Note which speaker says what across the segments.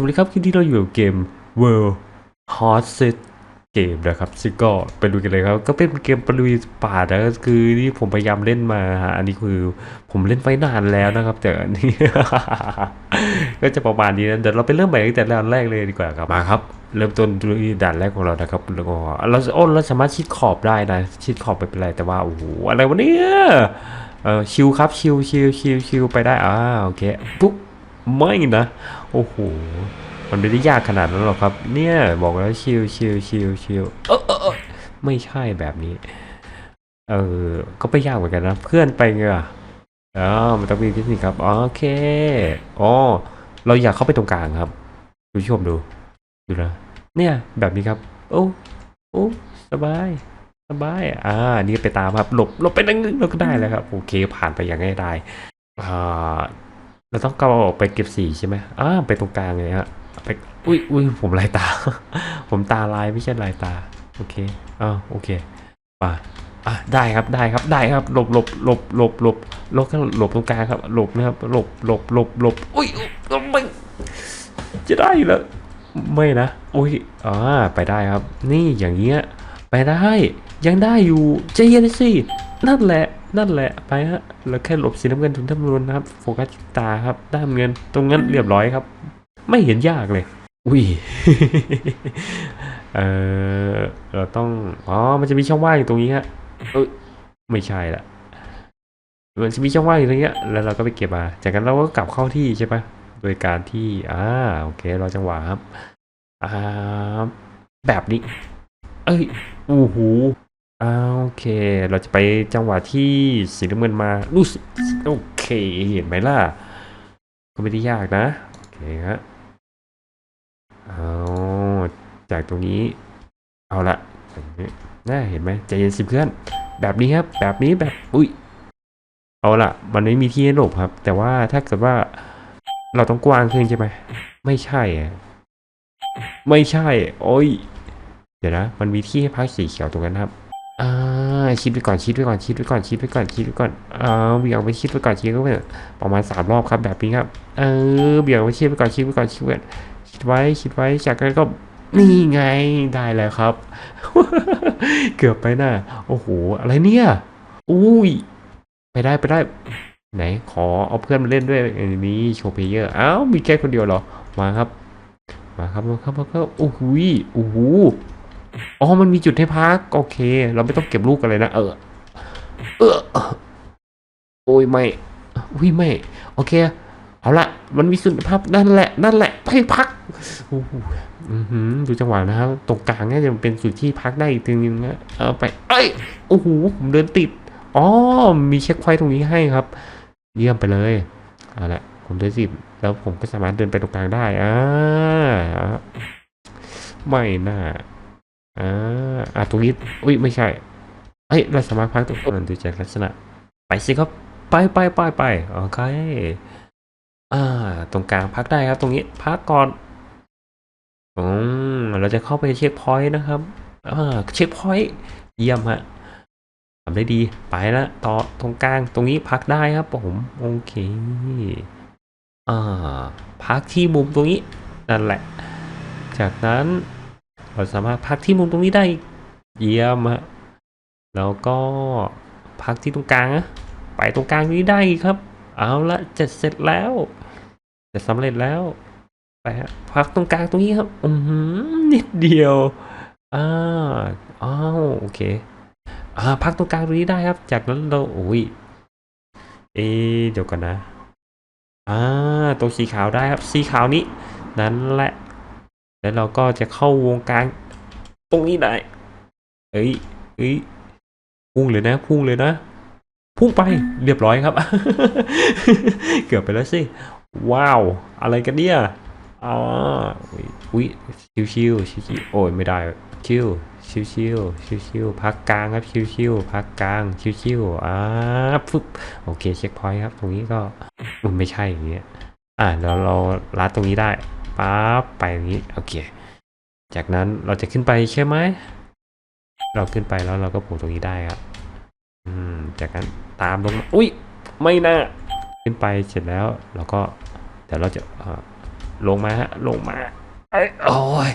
Speaker 1: วัสดีครับคลิปที่เราอยู่กับเกม World Hot Set เกมนะครับซึ่งก็ไปดูกันเลยครับ ก็เป็นเกมประลุยป่านะคือที่ผมพยายามเล่นมาฮะอันนี้คือผมเล่นไว้นานแล้วนะครับ แต่อันนี้ ก็จะประมาณนี้นะเดี๋ยวเราไปเริ่มใหม่ตั้งแต่ด่านแรกเลยดีกว่าครับมาครับ เริ่มต้นด้วยด่านแรกของเรานะครับแล้วก็เราโอ้เราสามารถชิดขอบได้นะ ชิดขอบไม่เป็นไรแต่ว่าโอ้โหอะไรวะเนี่ยเออชิวครับชิวชิวชิวชิวไปได้อ่าโอเคปุ๊บ ไม่นะ โอ้โห มันไม่ได้ยากขนาดนั้นหรอกครับ เนี่ย บอกแล้วชิลชิลชิลชิลเออเออไม่ใช่แบบนี้ เออ ก็ไม่ยากเหมือนกันนะ เพื่อนไปไงอะอ๋อมันต้องมีเทคนิคครับ โอเค อ๋อ เราอยากเข้าไปตรงกลางครับ ดูชมดู ดูนะ เนี่ย แบบนี้ครับ โอ้โอ้สบาย สบาย อ่า นี่ไปตามครับ หลบ หลบไปนั่งนึงเราก็ได้แล้วครับ โอเค ผ่านไปอย่างง่ายดายอ่า เราต้องก้าวออกไปเก็บสีใช่ไหมอ่าไปตรงกลางเลยฮะไปอุ้ยอุ้ยผมลายตา ผมตาลายไม่ใช่ลายตา โอเคอ่าโอเคป่ะอะได้ครับได้ครับได้ครับหลบหลบหลบหลบหลบหลบหลบตรงกลางครับหลบนะครับหลบหลบหลบหลบอุ้ยไม่จะได้แล้วไม่นะอุ้ยอ่าไปได้ครับ นี่อย่างเงี้ยไปได้ยังได้อยู่ใจเย็นสิ นั่นแหละ นั่นแหละ ไปฮะ เราแค่หลบสีน้ำเงินถึงน้ำเงินนะครับ โฟกัสตาครับ ด้ามเงิน ตรงนั้นเรียบร้อยครับ ไม่เห็นยากเลย อุ้ย เออเราต้อง อ๋อ มันจะมีช่องว่างอยู่ตรงนี้ฮะเอ้ย ไม่ใช่ละมันจะมีช่องว่างอยู่ตรงเนี้ยแล้วเราก็ไปเก็บมา จากนั้นเราก็กลับเข้าที่ใช่ปะโดยการที่ อ่า โอเค เราจังหวะครับ อ่า แบบนี้ เอ้ยอู้หู อ่าโอเค เราจะไปจังหวะที่สีน้ำเงินมารู้สึกโอเค เห็นไหมล่ะ ก็ไม่ได้ยากนะ โอเคฮะเอาจากตรงนี้ เอาละแบบนี้น่าเห็นไหมใจเย็นสิเพื่อน แบบนี้ครับ แบบนี้แบบ อุ้ย เอาละมันไม่มีที่ให้หลบครับ แต่ว่าถ้าเกิดว่าเราต้องกว้างขึ้นใช่ไหม ไม่ใช่ ไม่ใช่ โอ้ย เดี๋ยวนะ มันมีที่ให้พักสีเขียวตรงนั้นครับ อ่าคิดไปก่อนคิดไปก่อนคิดไปก่อนคิดไปก่อนคิดไปก่อนอ่าเบี่ยงไปคิดไปก่อนคิดไปก่อนประมาณสามรอบครับแบบนี้ครับเออเบี่ยงไปคิดไปก่อนคิดไปก่อนคิดไปก่อนคิดไว้คิดไว้จากนั้นก็นี่ไงได้แล้วครับ เกือบไปน่ะโอ้โหอะไรเนี่ยอุ้ยไปได้ไปได้ไหนขอเอาเพื่อนมาเล่นด้วยอันนี้โชว์เพลเยอร์อ้าวมีแค่คนเดียวเหรอมาครับ มาครับมาครับมาครับโอ้โหยโอ้โห อ๋อ มันมีจุดให้พัก โอเค เราไม่ต้องเก็บลูกกันเลยนะ เออ เออ โอ้ยไม่อุ้ยไม่ โอเค เอาละ มันมีสุดภาพนั่นแหละ นั่นแหละให้พักอือหือดูจังหวะนะครับ ตรงกลางน่าจะเป็นจุดที่พักได้อีกทีนึงนะเอาไป เอ้ย โอ้โห ผมเดินติด อ๋อ มีเช็คไฟตรงนี้ให้ครับ เยี่ยมไปเลย เอาละ ผมเดินสิบ แล้วผมก็สามารถเดินไปตรงกลางได้ อ่า ไม่น่า อ่าอะตรงนี้ อุ้ยไม่ใช่เอ้ยเราสามารถพักตรงนั้นดูจากลักษณะ ไปสิครับ ไปไปไปไปโอเคอ่า ตรงกลางพักได้ครับ ตรงนี้พักก่อนอืมเราจะเข้าไปเช็คพอยต์นะครับอ่าเช็คพอยต์เยี่ยมฮะทำได้ดีไปแล้วต่อตรงกลางตรงนี้พักได้ครับผมโอเคอ่าพักที่มุมตรงนี้นั่นแหละ จากนั้น เราสามารถพักที่มุมตรงนี้ได้เยี่ยมฮะแล้วก็พักที่ตรงกลางนะไปตรงกลางนี้ได้ครับ เอาละเจะเสร็จแล้วจะสำเร็จแล้วไปฮะพักตรงกลางตรงนี้ครับอือหือนิดเดียวอ่าอ้าวโอเคอ่าพักตรงกลางตรงนี้ได้ครับ จากนั้นเราโอ้ยเอเดี๋ยวกันนะอ่าตรงสีขาวได้ครับสีขาวนี้ นั่นแหละ แล้วเราก็จะเข้าวงกลางตรงนี้ได้ เอ้ยเอ้ยพุ่งเลยนะ พุ่งเลยนะ พุ่งไปเรียบร้อยครับ เกือบไปแล้วสิ ว้าว อะไรกันเนี่ยอ่าอุ๊ยอุ้ยชิวชิวชิวชิวโอ้ยไม่ได้ ชิวชิวชิวชิวชิวพักกลางครับ ชิวชิวพักกลาง ชิวชิวอ่าฟึบโอเคเช็คพอยต์ครับ ตรงนี้ก็มันไม่ใช่อย่างเงี้ย อ่าเราเราลัดตรงนี้ได้ ปั๊บไปอย่างนี้โอเค จากนั้นเราจะขึ้นไปใช่ไหมเราขึ้นไปแล้วเราก็โผล่ตรงนี้ได้ครับอืมจากนั้นตามลงมาอุ้ยไม่น่าขึ้นไปเสร็จแล้วเราก็เดี๋ยวเราจะลงมาฮะลงมาเอ้ยโอ้ย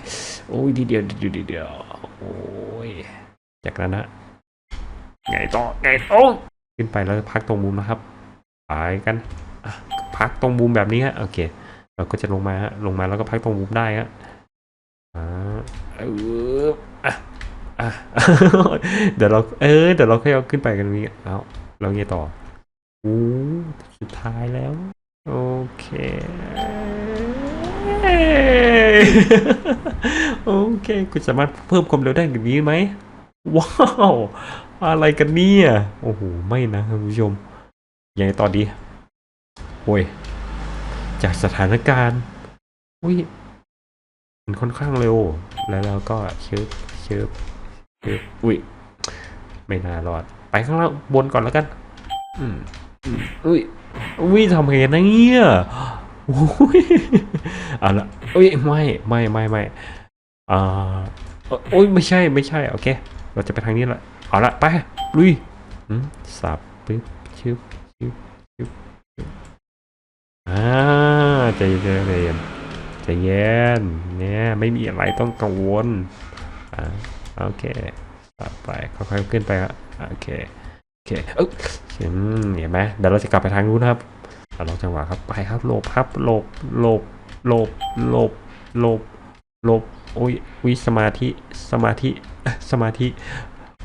Speaker 1: โอ้ยทีเดียวดีเดียวโอ้ยจากนั้นนะไงต่อไงต่อขึ้นไปแล้วพักตรงมุมนะครับไปกันพักตรงมุมแบบนี้ฮะโอเค เราก็จะลงมาฮะลงมาแล้วก็พักตรงมุมได้ฮะอ่าเอออะอะเดี๋ยวเราเออเดี๋ยวเราค่อยเอาขึ้นไปกันนี้เอาเราไงต่ออู้สุดท้ายแล้ว โอเค โอเคคุณสามารถเพิ่มความเร็วได้แบบนี้ไหมว้าวอะไรกันเนี่ย โอ้โห ไม่นะคุณผู้ชมยังไงต่อดีโอ้ย จากสถานการณ์ อุ้ยมันค่อนข้างเร็ว แล้วเราก็เชิบเชิบเชิบอุ้ย ไม่น่ารอด ไปข้างล่างบนก่อนแล้วกัน อืมอุ้ย อุ้ยทำไงนะเนี่ยอุ้ยเอาละอุ้ย ไม่ ไม่ ไม่ ไม่อ่าอ่อโอ้ย ไม่ใช่ ไม่ใช่ โอเค เราจะไปทางนี้ละ เอาละไป ลุยอืมสับปึ๊บชึบชึบชึบชึบ ใจเย็นใจเย็นใจเย็นเนี่ยไม่มีอะไรต้องกังวลอ่าโอเคสับไปค่อยๆขึ้นไปครับโอเคโอเคเออเห็นไหมเดี๋ยวเราจะกลับไปทางนู้นครับเอาลองจังหวะครับไปครับหลบครับหลบหลบหลบหลบหลบหลบโอ้ยวิสมาธิสมาธิสมาธิ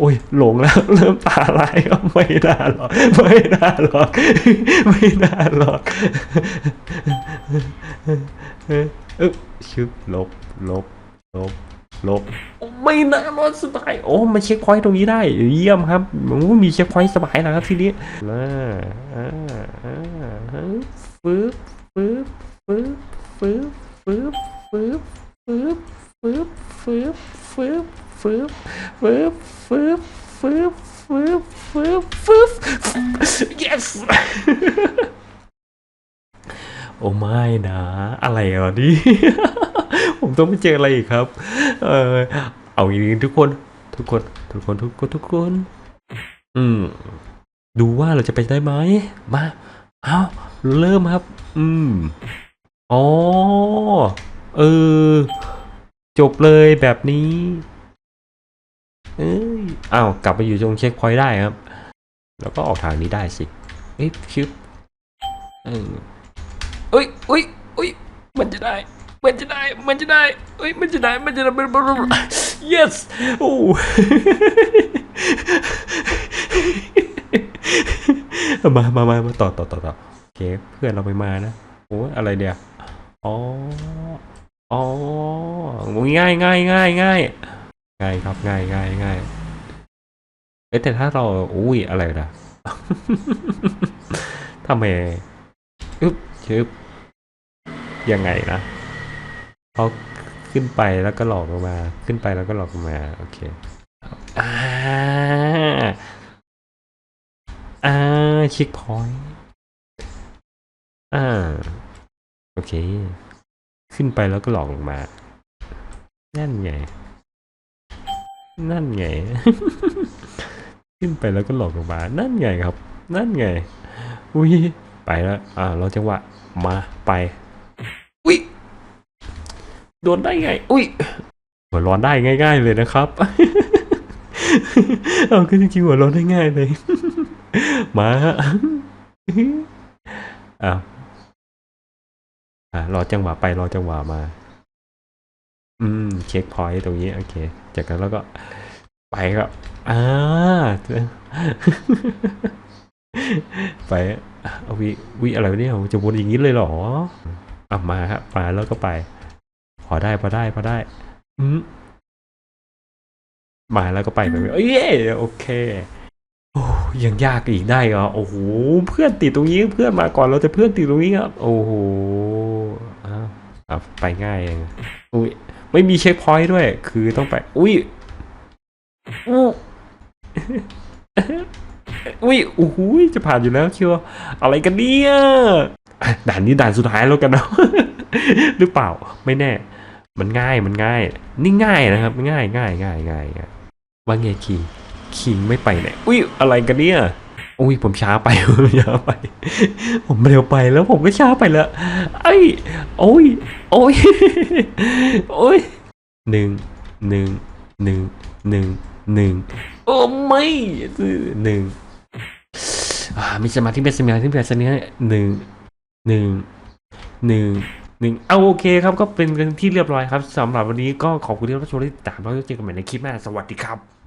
Speaker 1: อ้ยหลงแล้วเริ่มตาลายก็ไม่น่าหรอกไม่น่าหรอกไม่น่าหรอกเอ๊ะเอ๊ะชึบหลบหลบหลบหลบไม่น่ารอดสบายโอ้มาเช็คพอยต์ตรงนี้ได้เยี่ยมครับโอ้มีเช็คพอยต์สบายแล้วครับทีนี้อ่าอ่าอ่าฟึบฟึบฟึบฟึบฟึบฟึบฟึบฟึบฟึบฟึบ ฟึบฟึบฟึบฟึบฟึบฟึบฟึบ yes โอ้ไม่นะ อะไรอะนี่ ผมต้องไปเจออะไรอีกครับ เออเอาอย่างนี้ทุกคน ทุกคน ทุกคน ทุกคน ทุกคน อืม ดูว่าเราจะไปได้ไหม มา เอาเริ่มครับ อืม อ๋อ เออ จบเลยแบบนี้ เอ้ยอ้าวกลับไปอยู่ตรงเช็คพอยต์ได้ครับ แล้วก็ออกทางนี้ได้สิเอ้ยชึบเออเอ้ยเอ้ยเอ้ยมันจะได้ มันจะได้ มันจะได้เอ้ยมันจะได้ มันจะได้ yes โอ้มามามามาต่อต่อต่อต่อโอเคเพื่อนเราไม่มานะโอ้อะไรเดียวอ๋อ อ๋อง่ายง่ายง่ายง่าย ง่ายครับง่ายง่ายง่ายเอ้แต่ถ้าเราอุ้ยอะไรนะทำไมอึ๊บชึบยังไงนะเขาขึ้นไปแล้วก็หลอกลงมา ขึ้นไปแล้วก็หลอกลงมาโอเคอ่าอ่าช็คพอยต์อ่าโอเค ขึ้นไปแล้วก็หลอกลงมานั่นไง นั่นไง ขึ้นไปแล้วก็หลอกลงมา นั่นไงครับ นั่นไง อุ้ย ไปแล้ว อ่า เราจังหวะ มา ไป อุ้ย โดนได้ไง อุ้ย หัวร้อนได้ง่าย ๆ เลยนะครับ เอาก็จริงๆหัวร้อนได้ง่ายเลย มาอ้าวอ่ารอจังหวะไป รอจังหวะมา อืมเช็คพอยต์ตรงนี้โอเค จากนั้นแล้วก็ไปก็อ่าไปเอาวิวิอะไรวะเนี่ยจะวนอย่างนี้เลยเหรออะมาครับมาแล้วก็ไป พอได้พอได้พอได้ อืมมาแล้วก็ไปไปไปเอ้ยเย้โอเคโอ้ยังยากอีกได้เหรอโอ้โหเพื่อนติดตรงนี้เพื่อนมาก่อนเราจะเพื่อนติดตรงนี้ครับ โอ้โหอ้าวอะไปง่ายเองอุ้ย ไม่มีเช็คพอยต์ด้วย คือต้องไป อุ้ยอู้อุ้ยโอ้โหจะผ่านอยู่แล้วเชียวอะไรกันเนี่ยอะด่านนี้ด่านสุดท้ายแล้วกันเนาะหรือเปล่าไม่แน่ มันง่ายมันง่าย นี่ง่ายนะครับ ง่ายง่ายง่ายง่ายง่ายว่าไงคิงคิงไม่ไปไหนอุ้ยอะไรกันเนี่ยโอ้ยผมช้าไปผมช้าไป ผมเร็วไปแล้วผมก็ช้าไปแล้วไอ้โอ้ยโอ้ยโอ้ยหนึ่งหนึ่งหนึ่งหนึ่งหนึ่งโอ้ไม่หนึ่งอ่ามีสมาธิเป็นสมาธิเป็นสมาธิหนึ่งหนึ่งหนึ่งหนึ่งเอาโอเคครับก็เป็นกันที่เรียบร้อยครับสำหรับวันนี้ก็ขอบคุณที่รับชมที่ติดตามแล้วเจอกันใหม่ในคลิปหน้าสวัสดีครับ